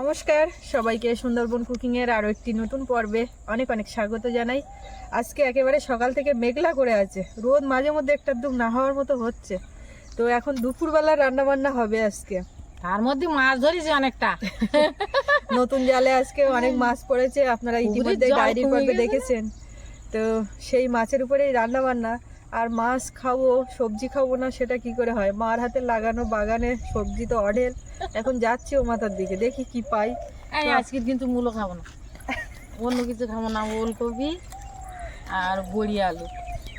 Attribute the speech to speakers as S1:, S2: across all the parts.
S1: নমস্কার সবাইকে সুন্দরবন কুকিং এর আরও একটি নতুন পর্বে অনেক অনেক স্বাগত জানাই। আজকে একেবারে সকাল থেকে মেঘলা করে আছে রোদ মাঝে মধ্যে একটা দুম না হওয়ার মতো হচ্ছে। তো এখন দুপুরবেলা রান্না বান্না হবে আজকে।
S2: তার মধ্যে মাছ ধরেছে অনেকটা।
S1: নতুন জালে আজকে অনেক মাছ পড়েছে আপনারা ইতিমধ্যে
S2: কমে
S1: পর্বে দেখেছেন। তো সেই মাছের উপরেই রান্না বান্না আর মাছ খাব সবজি খাব না সেটা কি করে হয়? মার হাতে লাগানো বাগানে সবজি তো অঢেল। এখন যাচ্ছি ও মাথার দিকে দেখি কি পাই।
S2: আজকে কিন্তু মূলো খাব না। অন্য কিছু খাব না ওলকপি আর বড়ি আলু।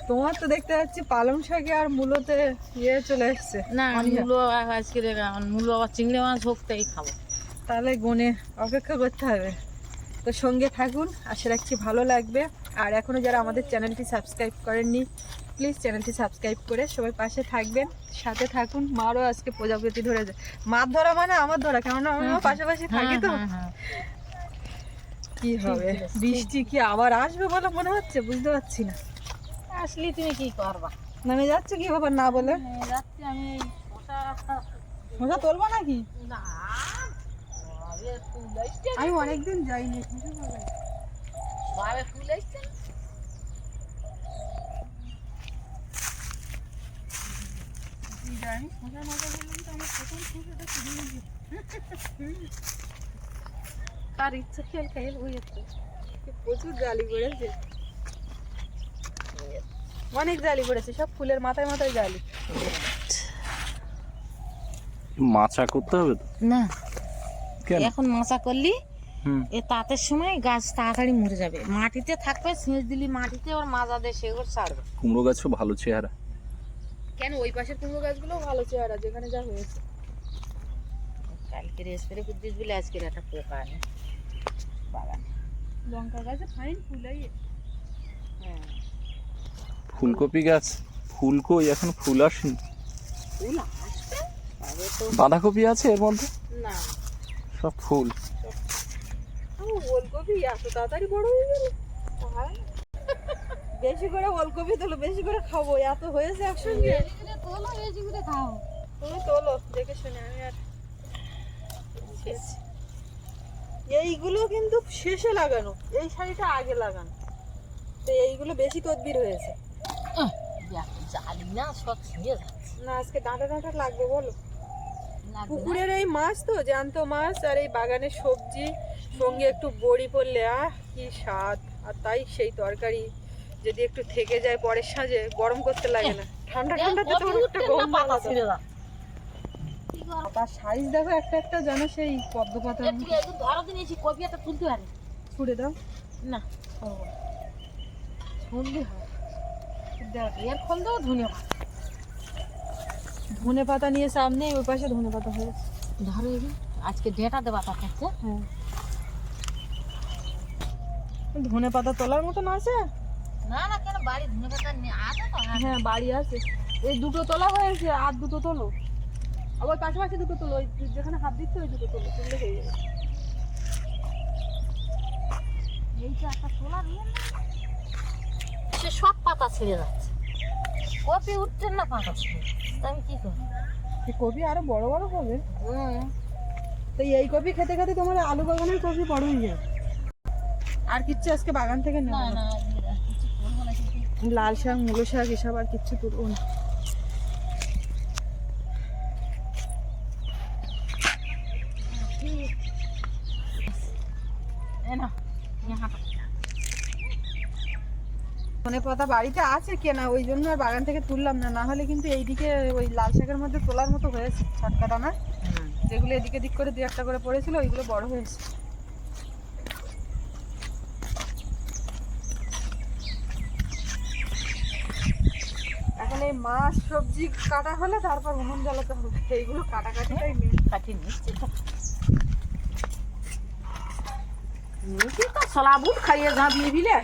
S1: তোমার তো দেখতে পাচ্ছি পালং শাকে আর মূলোতে ইয়ে চলে এসছে।
S2: না মূলো আজকে মূলো আবার চিংড়ি মাছ হোক তাই খাব।
S1: তাহলে গুনে অপেক্ষা করতে হবে। তো সঙ্গে থাকুন আশা রাখছি ভালো লাগবে। আর এখনও যারা আমাদের চ্যানেলটি সাবস্ক্রাইব করেননি প্লিজ চ্যানেলটি সাবস্ক্রাইব করে সবাই পাশে থাকবেন সাথে থাকুন। মারও আজকে প্রজাপতি ধরেছে মাছ ধরা মানে আমার ধরা কেননা আমি
S2: হুম, হুম।
S1: পাশাপাশি থাকি তো।
S2: হ্যাঁ, হ্যাঁ,
S1: কি হবে? বৃষ্টি কি আবার আসবে বলে মনে হচ্ছে? বুঝতে পারছি না।
S2: হ্যাঁ। আসলে তুমি কি করবা?
S1: নামে যাচ্ছে কি ব্যাপার না বলে?
S2: যাচ্ছি আমি
S1: মশা তুলবো নাকি?
S2: না বাবে
S1: আমি অনেকদিন যাইনি।
S2: বাবে ফুল আসছে।
S1: কি জানি মজা মজা বললাম তো আমার প্রথম খুশিটা শুনে নিবি
S2: কার ইচ্ছা খেল খেল একটু
S1: প্রচুর জালি পড়েছে। অনেক জালি পড়েছে সব ফুলের মাথায় মাথায় জালি।
S3: মাচা করতে হবে তো?
S2: না। এখন মাচা করলি
S3: হুম।
S2: এ তাঁতের সময় গাছ তাড়াতাড়ি মরে যাবে। মাটিতে থাকবে সেচ দিলি মাটিতে ওর মাজা দিয়ে সেগুলো ছাড়বে।
S3: কুমড়ো গাছও ভালো চেহারা।
S1: কেন ওই পাশের কুমড়ো গাছগুলো ভালো চেহারা যেখানে যা হয়েছে।
S2: কালকে স্প্রে করে দিস বলে আজকের একটা পোকা আনে বাগানে
S1: লঙ্কা গাছে ফাইন ফুলাই
S2: হ্যাঁ।
S3: ফুলকপি গাছ ফুল কই? এখন ফুল আসেনি।
S2: ফুল আসবে?
S3: বাঁধাকপি আছে এর মধ্যে?
S2: না।
S3: সব ফুল।
S1: ওলকপি এত তাড়াতাড়ি বড় হয়ে গেল। বেশি করে ওলকপি তোলো বেশি করে খাব এত হয়েছে একসঙ্গে।
S2: তোলো বেশি করে খাও।
S1: তুমি তোলো দেখে শুনে আমি আর এইগুলো কিন্তু শেষে লাগানো এই শাড়িটা আগে লাগানো। তো এইগুলো বেশি তদবির হয়েছে।
S2: জালি না সব ছিঁড়ে যাচ্ছে।
S1: না আজকে ডাঁটা ডাঁটা লাগবে বলো। পুকুরের এই মাছ তো জ্যান্ত মাছ আর এই বাগানের সবজি সঙ্গে একটু বড়ি পড়লে আহ কি স্বাদ। আর তাই সেই তরকারি। যদি একটু থেকে যায় পরের সাজে গরম করতে লাগে না। ঠান্ডা ঠান্ডাতে
S2: কপি
S1: তোমার একটা গরম
S2: পাতা
S1: আলাদা।
S2: ছিঁড়ে যাচ্ছে কি
S1: তার সাইজ দেখো একটা একটা যেন সেই পদ্ম পাতা
S2: ধরো দিন এসে কপি একটা তুলতে পারি
S1: ছুড়ে দাও।
S2: না।
S1: শুনলি হয়। দেখ,
S2: এর ফল দেবো ধনে পাতা।
S1: ধনে পাতা নিয়ে সামনে ওই পাশে ধনে পাতা হয়েছে
S2: ধরো আজকে ডেটা দেবা তার কাছে
S1: হ্যাঁ। ধনে পাতা তোলার মতন আছে?
S2: না না কেন? বাড়ি ধনে পাতা আছে তো হ্যাঁ।
S1: বাড়ি আছে। এই দুটো তোলা হয়েছে আর দুটো তোলো। আবার পাশাপাশি দুটো তোলো যেখানে হাত দিচ্ছে ওই দুটো তোলো তুললে হয়ে যাবে।
S2: এই যে একটা তোলা সে সব পাতা ছিঁড়ে যাচ্ছে। কপি উঠছে না পাতা ছিঁড়ে আমি কি করব?
S1: এই কপি আরও বড় বড় হবে।
S2: হুম।
S1: তো এই কপি খেতে খেতে তোমার আলু বাগানের কপি বড় হয়ে আর কিচ্ছু আজকে বাগান থেকে
S2: না
S1: না
S2: এর কিছু করব না কিন্তু
S1: লাল শাক মুলো শাক এসব আর কিচ্ছু তুলবো না। ধনে পাতা বাড়িতে আছে কেনা ওই জন্য আর বাগান থেকে তুললাম না। না হলে কিন্তু এইদিকে ওই লাল শাকের মধ্যে তোলার মতো হয়েছে ছটকাটা না
S2: হুম।
S1: যেগুলো এদিকে দিক করে দু একটা করে পড়েছিল ওইগুলো বড় হয়েছে এখন এই মাছ সবজি কাটা হলে তারপর উনুন জ্বালাতে হবে। এইগুলো কাটাকাটিটাই মেন
S2: কাটি নিচ্ছি তো। সলা বুট খাইয়ে ঝাঁপিয়ে দিলে।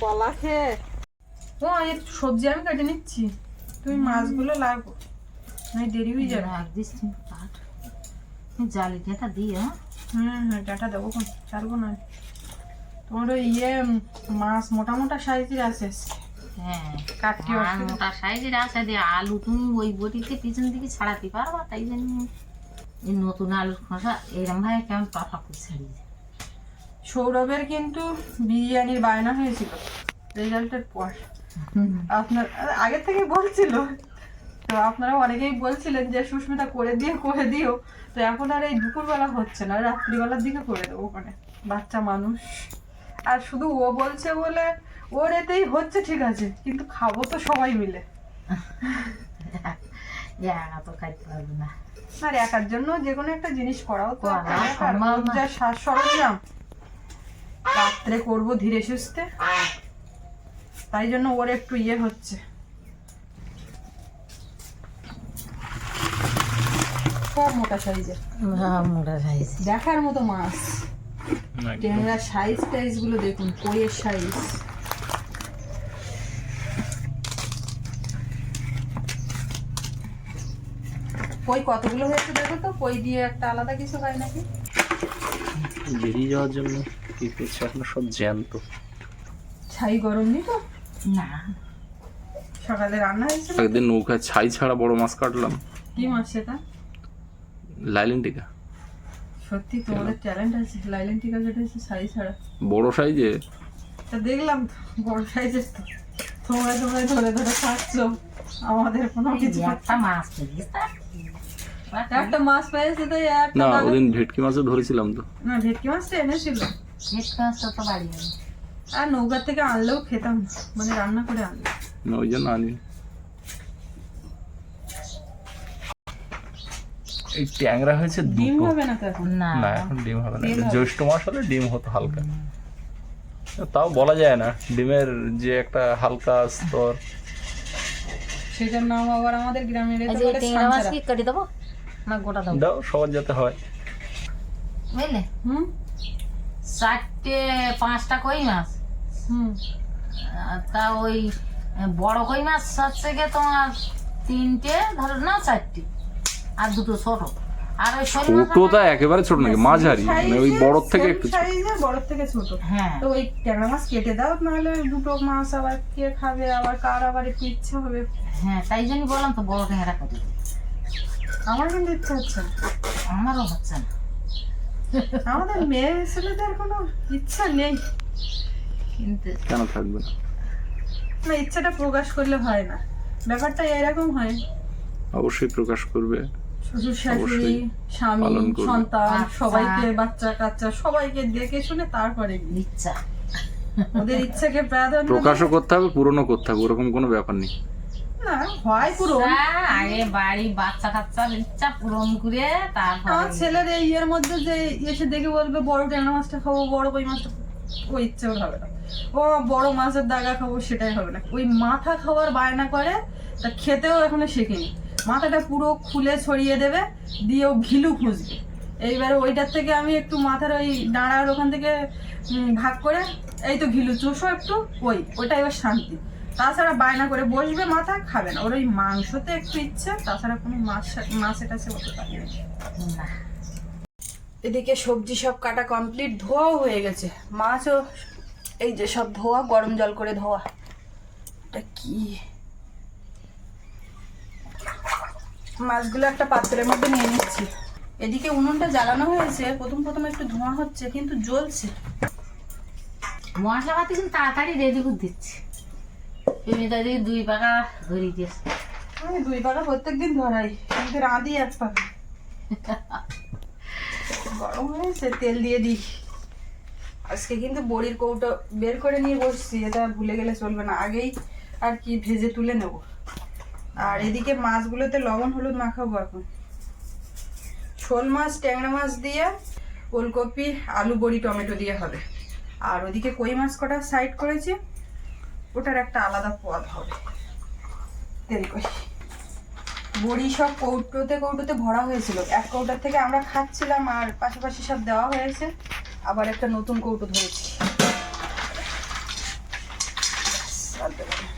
S1: কলা খেয়ে। ও সবজি আমি কেটে নিচ্ছি। তুমি মাছগুলো লাগো আমি দেরি হয়ে যাবে।
S2: রাখ দিস জালি ডেটা দিয়ে হ্যাঁ?
S1: হুম হুম ডাটা দেবো কোন ছাড়বো না। তোমার ওই ইয়ে মাছ মোটা মোটা সাইজের আছে।
S2: হ্যাঁ মোটা সাইজের আছে দিয়ে আলু তুমি ওই বটিতে পিছন দিকে ছাড়াতে পারবা তাই জন্য এই নতুন আলুর খোসা এরম ভাবে কেমন পাতা করে ছাড়িয়ে যায়।
S1: সৌরভের কিন্তু বিরিয়ানির বায়না হয়েছিল রেজাল্টের পর। আপনার আগে থেকে বলছিল তো আপনারা অনেকেই বলছিলেন যে সুস্মিতা করে দিয়ে করে দিও তো এখন আর এই দুপুরবেলা হচ্ছে না রাত্রিবেলার দিকে করে দেবো ওখানে বাচ্চা মানুষ। আর শুধু ও বলছে বলে ওর এতেই হচ্ছে ঠিক আছে। কিন্তু খাব তো সবাই মিলে।
S2: একা তো খাইতে পারবে না।
S1: আর একার জন্য যে কোনো একটা জিনিস করাও তো। যা সাজ সরঞ্জাম। রাত্রে করব ধীরে সুস্থে। তাই জন্য ওর একটু ইয়ে হচ্ছে। সব মোটা সাইজের
S2: মোটা সাইজ।
S1: দেখার মতো মাছ। ট্যাংরা সাইজ টাইজগুলো দেখুন কইয়ের সাইজ কই কতগুলো হয়েছে দেখো তো? কই দিয়ে একটা আলাদা কিছু হয় নাকি?
S3: বেরিয়ে যাওয়ার জন্য কি করছে? এখন সব জ্যান্ত।
S1: ছাই গরম নি তো?
S2: না।
S1: সকালে রান্না হয়েছিল?
S3: একদিন নৌকায় ছাই ছাড়া বড় মাছ কাটলাম।
S1: কি মাছ সেটা?
S3: লাইলেন টিকা।
S1: সত্যি তোমাদের ট্যালেন্ট আছে লাইলেন টিকা যেটা হচ্ছে ছাই ছাড়া।
S3: বড় সাইজে?
S1: তা দেখলাম তো বড় সাইজের তো। তোমরা তোমরা ধরে ধরে খাচ্ছ। আমাদের কোনো কিছু
S2: একটা মাছ পেয়েছিস
S1: একটা মাছ পেয়েছে তো
S3: না ওদিন ভেটকি মাছও ধরেছিলাম তো।
S1: না ভেটকি মাছটা এনেছিল।
S2: মাছটা তো বাড়ি
S1: আর নৌকার থেকে আনলেও খেতাম মানে রান্না করে আনলে।
S3: না ওই জন্য আনি। এই ট্যাংরা হয়েছে
S1: ডিম হবে না তো এখন?
S2: না।
S3: না এখন ডিম হবে না। জ্যৈষ্ঠ মাস হলে ডিম হতো হালকা। তাও বলা যায় না ডিমের যে একটা হালকা স্তর।
S1: সেটার নাম আবার আমাদের গ্রামের
S2: এই
S1: এতে
S2: যে
S1: বলে
S2: টেংরা মাছ কি কেটে দেবো? না গোটা দেবো?
S3: দাও সবার যাতে হয়।
S2: বুঝলে?
S1: হুম?
S2: চারটে পাঁচটা কই মাছ?
S1: হুম।
S2: তা ওই বড় কই মাছ হচ্ছে গিয়ে তোমার? তিনটে ধরো না চারটে। আর দুটো ছোট। আর ওই
S3: ছোটটা একেবারে ছোট নাকি মাঝারি মানে ওই বড়র থেকে একটু
S1: বড়র থেকে ছোট।
S2: হ্যাঁ।
S1: তো ওই ট্যাংরা মাছ কেটে দাও নাহলে দুটো মাছ আবার কে খাবে আবার কার আবার একটু ইচ্ছে হবে।
S2: হ্যাঁ তাই জন্যই বললাম তো বড় ট্যাংরা কেটে
S1: আমার কিন্তু ইচ্ছে হচ্ছে
S2: আমারও হচ্ছে না।
S1: আমাদের মেয়ে ছেলেদের কোনো ইচ্ছা নেই।
S2: কিন্তু
S3: কেন থাকবে না?
S1: না ইচ্ছাটা প্রকাশ করলে হয় না। ব্যাপারটা এরকম হয়।
S3: অবশ্যই প্রকাশ করবে।
S1: শ্বশুর শাশুড়ি স্বামী সন্তান সবাইকে বাচ্চা কাচ্চা সবাইকে দেখে শুনে তারপরে
S2: ইচ্ছা।
S1: ওদের ইচ্ছাকে প্রাধান্য
S3: প্রকাশও করতে হবে পূরণও করতে হবে ওরকম কোনো ব্যাপার নেই।
S1: না হয় পুরো
S2: আগে বাড়ি বাচ্চা কাচ্চার ইচ্ছা পূরণ করে তারপরে
S1: আমার ছেলের এই ইয়ের মধ্যে যে এসে দেখে বলবে বড় ট্যাংরা মাছটা খাব বড় কই মাছটা ওই ইচ্ছে ওর হবে না। ও বড় মাছের দাগা খাব সেটাই হবে না। ওই মাথা খাওয়ার বায়না করে তা খেতেও এখনও শেখেনি। মাথাটা পুরো খুলে ছড়িয়ে দেবে দিয়ে ও ঘিলু খুঁজবে। এইবারে ওইটার থেকে আমি একটু মাথার ওই ডাঁড়ার ওখান থেকে ভাগ করে এই তো ঘিলু চুষো একটু ওই ওইটাই এবার শান্তি। তাছাড়া বায়না করে বসবে মাথা খাবে না। ওর ওই মাংসতে একটু ইচ্ছে তাছাড়া কোনো মাছ মাছ টাছে অত পারি না
S2: না।
S1: এদিকে সবজি সব কাটা কমপ্লিট ধোয়াও হয়ে গেছে। মাছও এই যে সব ধোয়া গরম জল করে ধোয়া। এটা কি? মাছগুলো একটা পাত্রের মধ্যে নিয়ে নিচ্ছি। এদিকে উনুনটা জ্বালানো হয়েছে প্রথম প্রথম একটু ধোঁয়া হচ্ছে কিন্তু জ্বলছে।
S2: মশলা পাতি কিন্তু তাড়াতাড়ি রেডি করে দিচ্ছি। তুমি তো দুই পাকা ধরিয়ে দিয়েছে
S1: আমি দুই পাকা প্রত্যেকদিন ধরাই কিন্তু রাঁধি এক পাকা। গরম হয়েছে তেল দিয়ে দিই। আজকে কিন্তু বড়ির কৌটো বের করে নিয়ে বসছি এটা ভুলে গেলে চলবে না। আগেই আর কি ভেজে তুলে নেব। আর এদিকে মাছগুলোতে লবণ, হলুদ মাখাবো এখন। শোল মাছ, ট্যাংরা মাছ দিয়ে ওলকপি, আলু, বড়ি, টমেটো দিয়ে হবে। আর ওদিকে কই মাছ কটা সাইড করেছি, ওটার একটা আলাদা পদ হবে। তেল কই বড়ি সব কৌটোতে কৌটোতে ভরা হয়েছিল। এক কৌটার থেকে আমরা খাচ্ছিলাম আর পাশাপাশি সব দেওয়া হয়েছে। আবার একটা নতুন কৌটো ধরেছি ব্যাস, আর দেবো না।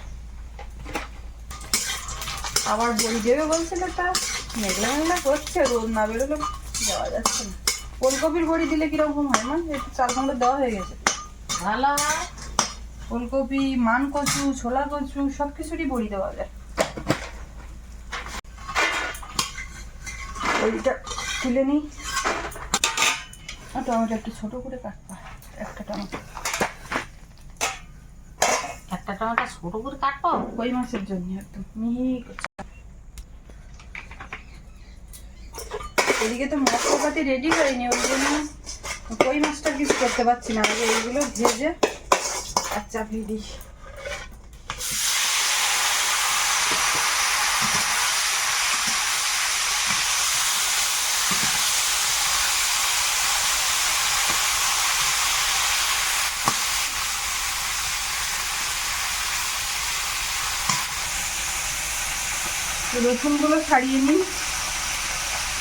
S1: আবার বড়ি দেবে বলছিল তা। মেঘলা মেঘলা করছে রোদ না বেরোলে দেওয়া যাচ্ছে না। ফুলকপির বড়ি দিলে কীরকম হয় না একটু চাল কুমড়ো দেওয়া হয়ে গেছে।
S2: ভালো হয়
S1: ফুলকপি মান কচু ছোলা কচু সব কিছুরই বড়ি দেওয়া যায়। ওইটা তুলে নিই। টমেটো একটু ছোট করে কাটবা একটা টমেটো।
S2: একটা টমেটো ছোট করে কাটবো?
S1: কই মাছের জন্য একদম? মিহি করে। এদিকে তো মশলাপাতি রেডি হয়নি, ওই জন্য কই মাছটা কিছু করতে পারছি না। আগে এইগুলো ভেজে আর চাপিয়ে দিই। রসুনগুলো ছাড়িয়ে নিই।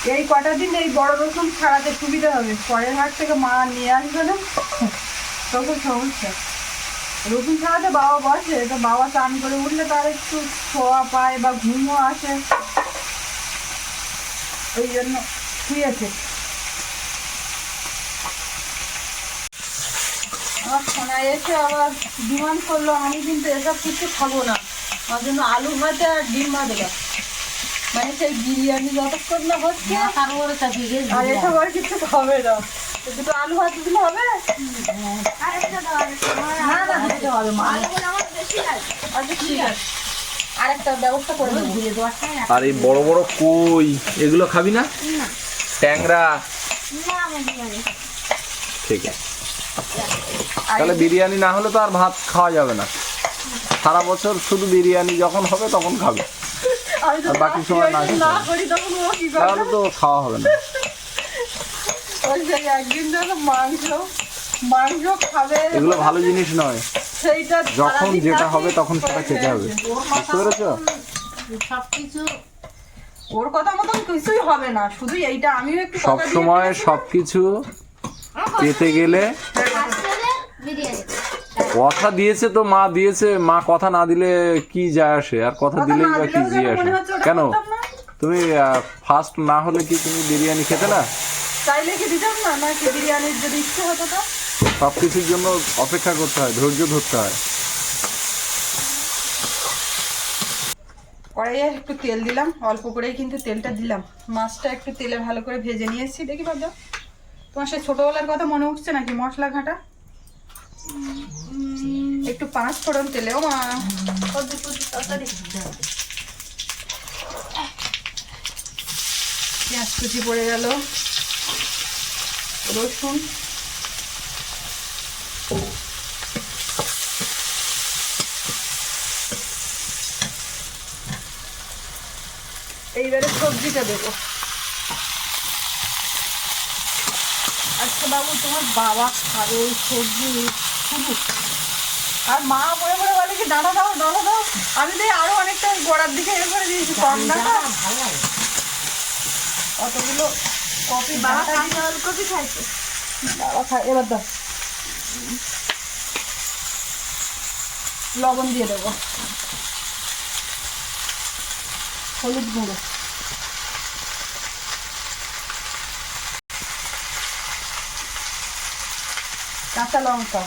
S1: এই কটা দিন এই বড় রসুন ছাড়াতে সুবিধা হবে। পরের হাট থেকে মা নিয়ে আসবে না? তখন সমস্যা রসুন ছাড়াতে বাবা বসে, তো বাবা চান করে উঠলে তার একটু ছোঁয়া পায় বা ঘুমও আসে। ওই জন্য শুয়েছে। আমার সোনা এসে আবার ডিমান্ড করল, আমি কিন্তু এসব কিছু খাব না। আমার জন্য আলু ভাতে আর ডিম ভাজা। মানে সেই বিরিয়ানি যতক্ষণ না হচ্ছে
S2: মাথার উপরে চাপিয়ে গেছে
S1: আর এসব আর কিছু খাবে না। দুটো আলু ভাত দিলে হবে? না না দিতে হবে মা আচ্ছা ঠিক আছে। আরেকটা ব্যবস্থা করে দেবো।
S2: ধীরে
S3: আর এই বড় বড় কই? এগুলো খাবি না? ট্যাংরা। ঠিক আছে। তাহলে বিরিয়ানি না হলে তো আর ভাত খাওয়া যাবে না। সারা বছর শুধু বিরিয়ানি যখন হবে তখন খাবে। আর বাকি সময় না তাহলে তো খাওয়া হবে না।
S1: ওই যে একদিন যখন মাংস মাংস খাবে
S3: এগুলো ভালো জিনিস নয়।
S1: সেইটা
S3: যখন যেটা হবে তখন সেটা খেতে হবে। বুঝতে পেরেছ?
S2: সব কিছু
S1: ওর কথা মতন কিছুই হবে না। শুধু এইটা আমিও একটু
S3: সব সময় সবকিছু পেতে গেলে কথা দিয়েছে তো মা দিয়েছে মা কথা না দিলে কি যায় আসে? আর কথা দিলেই বা কি যায় আসে? কেন। তুমি ফার্স্ট না হলে কি তুমি বিরিয়ানি খেতে না?
S1: চাইলে কি দিতাম না? না কি বিরিয়ানির যদি ইচ্ছে হতো তো।
S3: সব কিছুর জন্য অপেক্ষা করতে হয় ধৈর্য ধরতে হয়।
S1: কড়াইয়ে একটু তেল দিলাম অল্প করেই কিন্তু তেলটা দিলাম। মাছটা একটু তেলে ভালো করে ভেজে নিয়ে এসেছি দেখি ভাবছ তোমার সেই ছোটোবেলার কথা মনে উঠছে নাকি মশলা ঘাটা? একটু পাঁচ ফোড়ন তেলে ও মা। পেঁয়াজ কুচি পড়ে গেল। রসুন। এইবারে সবজিটা দেবো। আচ্ছা বাবু তোমার বাবা খাবে ওই সবজি শুধু। আর মা মনে মনে বলে কি ডানা দাও ডানা দাও। আমি তো আরও অনেকটা গোড়ার দিকে এ করে দিয়েছি কম
S2: ভালো
S1: অতগুলো কপি বাবা কপি খাইছে। বাবা খায় এবার দাও। লবণ দিয়ে দেবো। হলুদ গুঁড়ো। কাঁচা লঙ্কা।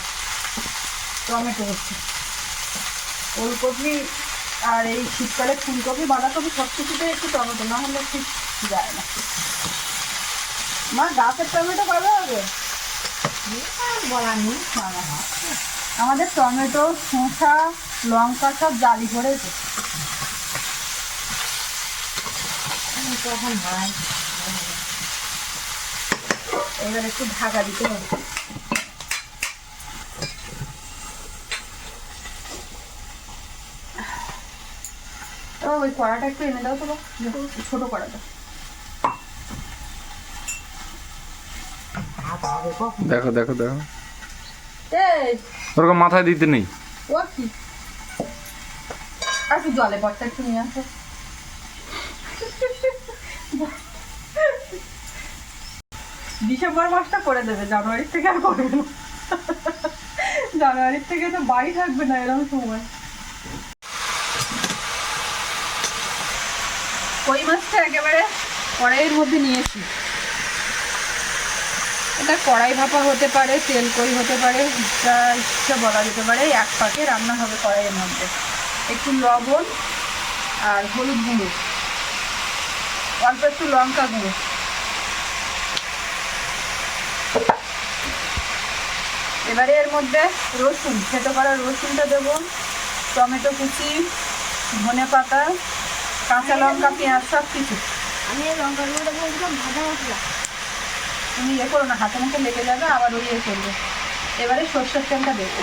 S1: টমেটো হচ্ছে। ওলকপি আর এই শীতকালে ফুলকপি, বাঁধাকপি সব কিছুতে একটু টমেটো না হলে ঠিক যায় না। মা, গাছের টমেটো কবে হবে?
S2: বলার নেই
S1: আমাদের টমেটো, শসা, লঙ্কা সব জালি
S2: হয়
S1: এবার একটু ঢাকা দিতে হবে। ও ওই কড়াটা একটু এনে দাও তো। ছোট কড়াটা।
S3: দেখো দেখো দেখো। ওরকম মাথায় দিতে নেই।
S1: ও কি? আর একটু জলে একটু নিয়ে আসো। ডিসেম্বর মাসটা করে দেবে জানুয়ারির থেকে আর করবে না। জানুয়ারির থেকে তো বাড়ি থাকবে না এরকম সময়। কই মাছটা একেবারে কড়াইয়ের মধ্যে নিয়েছি এটা কড়াই ভাপা হতে পারে, তেল কই হতে পারে, যা ইচ্ছা বলা যেতে পারে, এক পাকে রান্না হবে কড়াইয়ের মধ্যে। একটু লবণ আর হলুদ গুঁড়ো, অল্প একটু লঙ্কা গুঁড়ো। এবারে এর মধ্যে রসুন খেতে করা রসুনটা দেবো, টমেটো কুচি, ধনে পাতা কাঁচা লঙ্কা পেঁয়াজ সব কিছু
S4: আমি এই লঙ্কা গুঁড়োটা বলছিলাম ভাজা মশলা
S1: তুমি ইয়ে করো না হাতে মুখে লেগে যাবে আবার ওই ইয়ে করবে। এবারে সর্ষের তেলটা দেবো।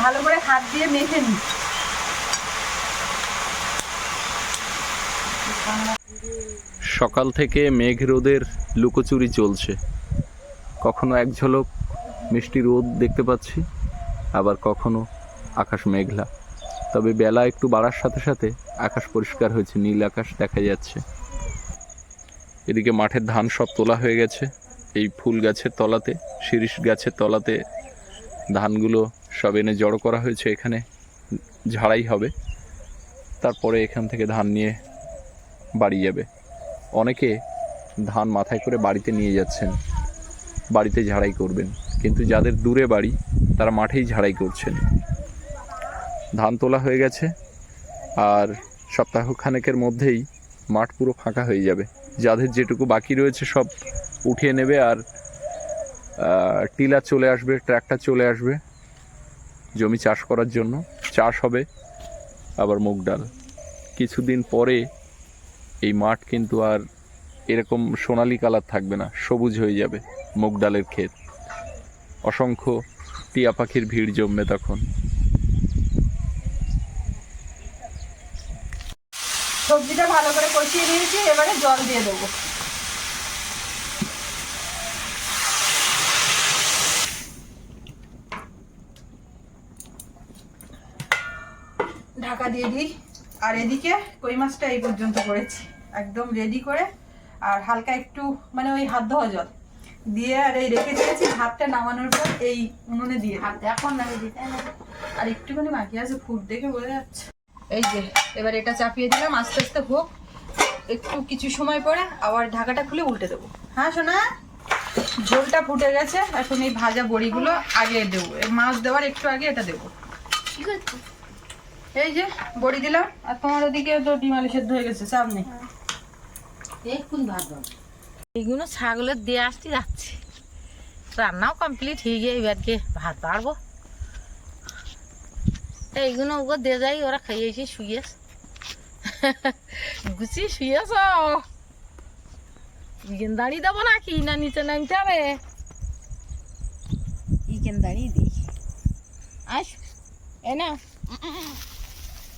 S1: ভালো করে হাত দিয়ে মেখে নিই
S3: সকাল থেকে মেঘ রোদের লুকোচুরি চলছে। কখনো এক ঝলক মিষ্টি রোদ দেখতে পাচ্ছি। আবার কখনো আকাশ মেঘলা। তবে বেলা একটু বাড়ার সাথে সাথে আকাশ পরিষ্কার হয়েছে, নীল আকাশ দেখা যাচ্ছে। এদিকে মাঠের ধান সব তোলা হয়ে গেছে। এই ফুল গাছের তলাতে, শিরিষ গাছের তলাতে ধানগুলো সব এনে জড়ো করা হয়েছে। এখানে ঝাড়াই হবে। তারপরে এখান থেকে ধান নিয়ে বাড়ি যাবে। অনেকে ধান মাথায় করে বাড়িতে নিয়ে যাচ্ছেন। বাড়িতে ঝাড়াই করবেন। কিন্তু যাদের দূরে বাড়ি, তারা মাঠেই ঝাড়াই করছেন। ধান তোলা হয়ে গেছে, আর সপ্তাহখানেকের মধ্যেই মাঠ পুরো ফাঁকা হয়ে যাবে। যাদের যেটুকু বাকি রয়েছে সব উঠিয়ে নেবে, আর টিলার চলে আসবে, ট্র্যাক্টর চলে আসবে জমি চাষ করার জন্য। চাষ হবে আবার মুগ ডাল। কিছুদিন পরে এই মাঠ কিন্তু আর এরকম সোনালি কালার থাকবে না, সবুজ হয়ে যাবে মুগ ডালের ক্ষেত। অসংখ্য টিয়া পাখির ভিড় জমবে তখন।
S1: সবজিটা ভালো করে কষিয়ে নিয়েছি, এবারে জল দিয়ে দেবো। ঢাকা দিয়ে দিই। আর এদিকে কই মাছটা এই পর্যন্ত করেছি। একদম রেডি করে, আর হালকা একটু মানে ওই হাত ধোয়া জল। দিয়ে আর এই রেখে দিয়েছি ভাতটা নামানোর পর এই উনুনে দিয়ে।
S2: এখন দিতে
S1: আর একটুখানি বাকি আছে ফুট দেখে বোঝা যাচ্ছে। এই যে এবার এটা চাপিয়ে দিলাম আস্তে আস্তে হোক। একটু কিছু সময় পরে আবার ঢাকাটা খুলে উল্টে দেবো। হ্যাঁ শোনা ঝোলটা ফুটে গেছে এখন এই ভাজা বড়িগুলো আগে দেবো। মাছ দেওয়ার একটু আগে এটা দেবো। এই যে বড়ি দিলাম আর তোমার ওদিকে তো ডিম আলু সেদ্ধ হয়ে গেছে চাপ নেই।
S2: এক্ষুনি ভাত বাবু এইগুলো ছাগলের দিয়ে আসতে যাচ্ছে। রান্নাও কমপ্লিট হয়ে গিয়ে এবারকে ভাত বাড়বো। এইগুলো ওগো দিয়ে যাই ওরা খাইয়েছে শুয়েছে গুছিয়ে শুয়েছ? ইগেন দাঁড়িয়ে দেবো নাকি না নিচে নামতে হবে? ইগেন দাঁড়িয়ে দিই। আস এ না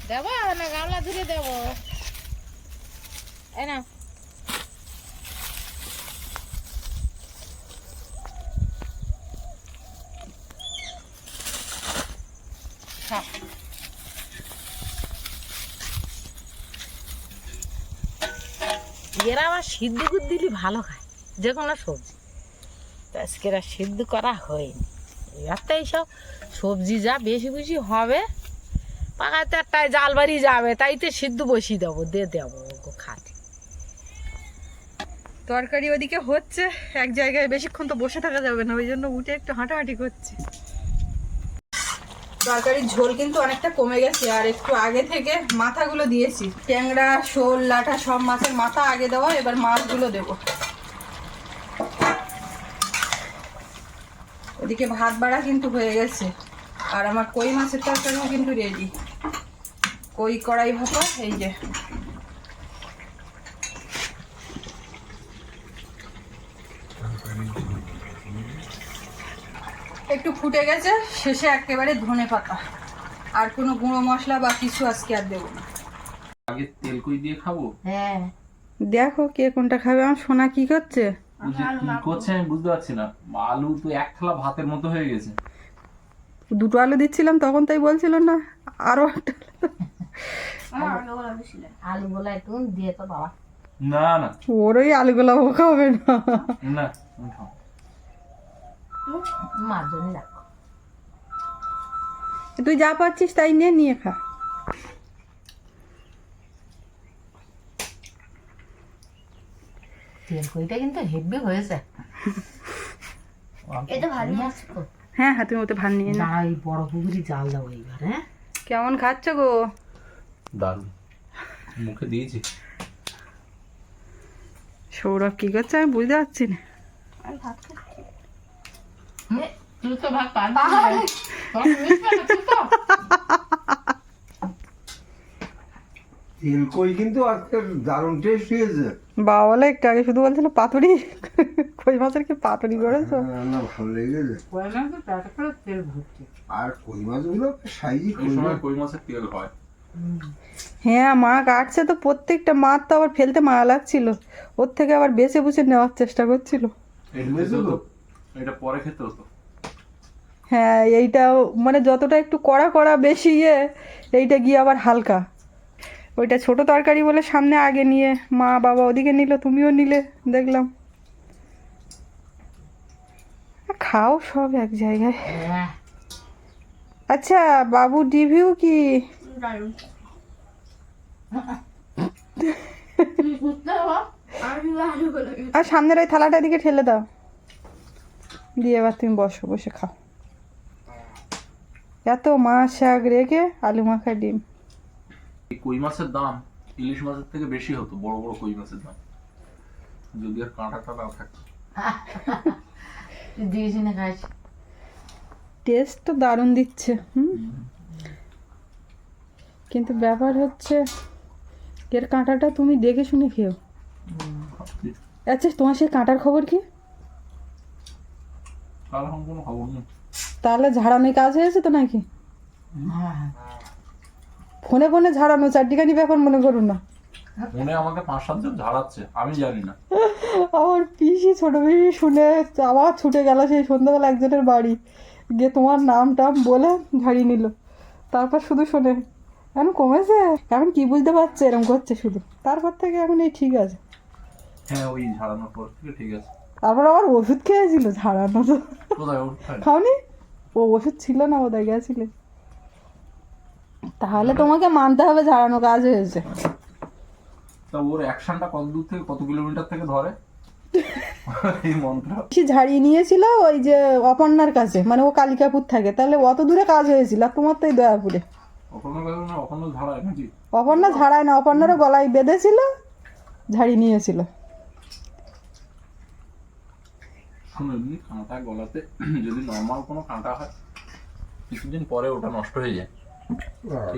S2: দেবো না গামলা ধরে দেবো। এ না এরা আবার সিদ্ধ করে দিলে ভালো খায় যে কোনো সবজি। তো আজকে এরা সিদ্ধ করা হয়নি। এবার তো এইসব সবজি যা বেশি বেশি হবে পাকাতে একটাই, জাল বাড়ি যাবে, তাই তো সিদ্ধ বসিয়ে দেবো, দিয়ে দেবো ওকে খাতে
S1: তরকারি ওদিকে হচ্ছে, এক জায়গায় বেশিক্ষণ তো বসে থাকা যাবে না, ওই জন্য উঠে একটু হাঁটাহাঁটি করছি। তরকারির ঝোল কিন্তু অনেকটা কমে গেছে, আর একটু আগে থেকে মাথাগুলো দিয়েছি। ট্যাংরা, শোল, লাঠা সব মাছের মাথা আগে দেওয়া, এবার মাছগুলো দেব। ওদিকে ভাত বাড়া কিন্তু হয়ে গেছে, আর আমার কই মাছের তরকারিও কিন্তু রেডি কই কড়াই ভাপা, এই যে। একটু ফুটে গেছে শেষে একেবারে ধনে পাতা। আর কোনো গুঁড়ো মশলা বা কিছু আজকে আর দেবো না।
S3: আগে তেল কই দিয়ে খাব?
S2: হ্যাঁ।
S1: দেখো কে কোনটা খাবে আমার সোনা কি করছে?
S3: কি করছে আমি বুঝতে পারছি না। আলু তো এক থালা ভাতের মতো হয়ে গেছে।
S1: দুটো আলু দিচ্ছিলাম তখন তাই বলছিল না আরও একটা
S2: একটু দিয়ে তো বাবা।
S3: না না।
S1: ওর ওই আলুগুলো ও খাবে না।
S3: না।
S2: মার জন্য রাখো।
S1: তুই যা পাচ্ছিস তাই নিয়ে নিয়ে খা।
S2: তেল কিন্তু হেভি হয়েছে।
S4: এটা ভালো
S2: আছে
S1: হ্যাঁ হ্যাঁ তুমি ওতে ভাত নিয়ে
S2: এই বড় পুকুরি জাল দাও এইবার হ্যাঁ?
S1: কেমন খাচ্ছ গো?
S3: দারুণ। মুখে দিয়েছি।
S1: সৌরভ কি করছে আমি বুঝতে পারছি না।
S4: আমি ভাত খাচ্ছি।
S2: এ, তুই তো ভাত পারবি না। তোর মিশবে না,
S5: তেলকই কিন্তু আজকে দারুণ টেস্ট হয়েছে
S1: বাবা বলে একটু আগে শুধু বলছিল পাতুরি কই মাছের কি পাতুরি করেছ
S5: রান্না ভালো লেগেছে
S2: কই মাছে পেটে করে তেল ভর্তি।
S5: আর কই মাছগুলো সাইজই কই
S3: সময় কই মাছের তেল হয়
S1: হ্যাঁ মা কাটছে তো প্রত্যেকটা মাছ তো আবার ফেলতে মায়া লাগছিল ওর থেকে আবার বেছে বুছে নেওয়ার চেষ্টা করছিল
S3: এটা পরে খেতে হতো।
S1: হ্যাঁ এইটা মানে যতটা একটু কড়া কড়া বেশি ইয়ে এইটা গিয়ে আবার হালকা। ওইটা ছোট তরকারি বলে সামনে আগে নিয়ে মা বাবা ওদিকে নিল তুমিও নিলে দেখলাম। খাও সব এক জায়গায়। আচ্ছা বাবু রিভিউ কি? আর সামনের ওই থালাটা দিকে ঠেলে দাও। দিয়ে এবার তুমি বসো বসে খাও। এত মাছ শাক রেখে আলু মাখা ডিম।
S3: কই মাছের দাম ইলিশ মাছের থেকে বেশি হতো বড় বড় কই মাছের দাম। যদি আর কাঁটাটা না থাকতো
S2: দিয়েছি না খাইছি।
S1: টেস্ট তো দারুণ দিচ্ছে হুম? কিন্তু ব্যাপার হচ্ছে এর কাঁটাটা তুমি দেখে শুনে খেও। আচ্ছা তোমার সেই কাঁটার খবর কি?
S3: তার কোনো খবর নেই।
S1: তাহলে ঝাড়ানোর কাজ হয়েছে তো নাকি?
S2: হ্যাঁ।
S1: ফোনে ফোনে ঝাড়ানো চারটিখানি ব্যাপার মনে করুন না।
S3: মনে আমাকে পাঁচ সাতজন ঝাড়াচ্ছে আমি জানি না।
S1: আমার পিসি ছোট পিসি শুনে আবার ছুটে গেল সেই সন্ধ্যাবেলা একজনের বাড়ি। গিয়ে তোমার নাম টাম বলে ঝাড়িয়ে নিল। তারপর শুধু শোনে এখন কমেছে? এখন কি বুঝতে পারছে? এরকম করছে শুধু। তারপর থেকে এখন এই ঠিক আছে।
S3: হ্যাঁ ওই ঝাড়ানোর পর থেকে ঠিক আছে।
S1: তারপর আবার ওষুধ খেয়েছিল ঝাড়ানো তো? খাওনি? ও ওষুধ ছিল না বোধহয় গেছিলে। তাহলে তোমাকে মানতে হবে ঝাড়ানো কাজ হয়েছে।
S3: তা ওর অ্যাকশনটা কত দূর থেকে কত কিলোমিটার থেকে ধরে? এই মন্ত্র।
S1: সে ঝাড়িয়ে নিয়েছিল ওই যে অপর্ণার কাছে মানে ও কালিকাপুর থাকে। তাহলে অত দূরে কাজ হয়েছিল আর তোমার তো এই দয়াপুরে।
S3: না কখনো ঝাড়ায় নাকি?
S1: অপর্ণা ঝাড়ায় না অপর্ণারও গলায় বেঁধেছিল ঝাড়িয়ে নিয়েছিল।
S3: কাঁটা গলাতে যদি নর্মাল কোনো কাঁটা হয় কিছুদিন পরে ওটা নষ্ট হয়ে যায়।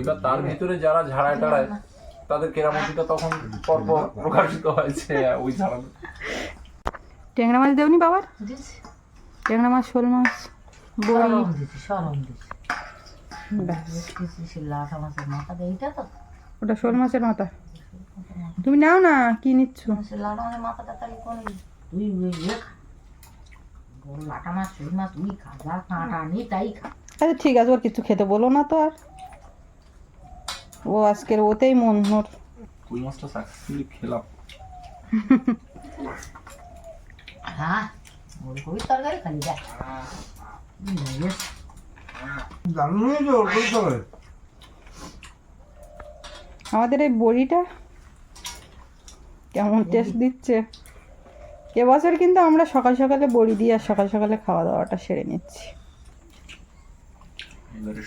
S3: এবার তার ভিতরে যারা ঝাড়ায় টাড়ায় তাদের কেরামতিটা তখন পরপর প্রকাশিত হয়েছে ওই ঝাড়ানো।
S1: ট্যাংরা মাছ দেওনি বাবার? ট্যাংরা মাছ শোল মাছ বড়ি
S2: সরম?
S1: ওটা শোল মাছের মাথা। তুমি নাও না কি নিচ্ছ?
S2: মাথাটা তাহলে তুই লাটা মাছ রুই মাছ তুই খা যা কাঁটা নেই তাই খা
S1: আচ্ছা ঠিক আছে ওর কিছু খেতে বলো না তো আর। ও আজকের ওতেই মন ওর
S3: মাছটা সাকসেসফুলি খেলাম।
S2: হ্যাঁ তরকারি খালি
S1: আমাদের এই বড়িটা কেমন টেস্ট দিচ্ছে? এবছর কিন্তু আমরা সকাল সকালে বড়ি দিয়ে আর সকাল সকালে খাওয়া দাওয়াটা সেরে নিচ্ছি।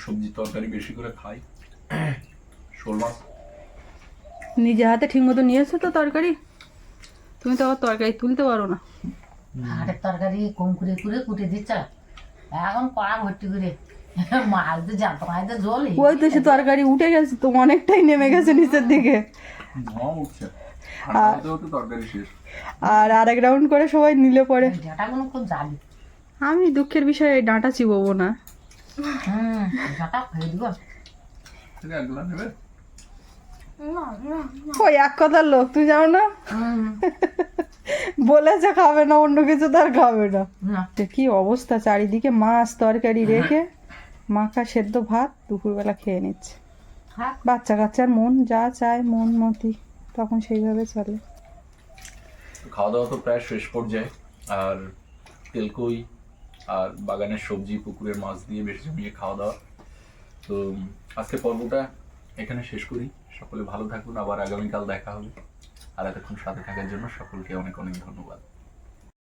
S3: সবজি তরকারি বেশি করে খাই। শোল মাছ।
S1: নিজে হাতে ঠিক মতো নিয়েছো তো তরকারি? তুমি তো আবার তরকারি তুলতে পারো না।
S2: হাটের তরকারি কম করে করে কুটে দিচ্ছ। এখন কড়া ভর্তি করে। মাছ তো জানতো মাছ জল
S1: ওই তো সে তরকারি উঠে গেছে তো অনেকটাই নেমে গেছে নিচের দিকে।
S3: উঠছে।
S1: আর আর এক রাউন্ড করে সবাই নিলে পরে। আমি দুঃখের বিষয়ে ডাঁটা চিবোবো না। ওই এক কথার লোক তুই জানো না? বলেছে খাবে না অন্য কিছু তার খাবে না। কি অবস্থা চারিদিকে মাছ তরকারি রেখে মাখা সেদ্ধ ভাত দুপুরবেলা খেয়ে নিচ্ছে। বাচ্চা কাচ্চার মন যা চায় মন মতি তখন সেইভাবে চলে।
S3: খাওয়া দাওয়া তো প্রায় শেষ পর্যায়ে। আর তেলকই আর বাগানের সবজি, পুকুরের মাছ দিয়ে বেশি জমিয়ে খাওয়া দাওয়া তো আজকে পর্বটা এখানে শেষ করি। সকলে ভালো থাকুন। আবার আগামীকাল দেখা হবে। আর এতক্ষণ সাথে থাকার জন্য সকলকে অনেক অনেক ধন্যবাদ।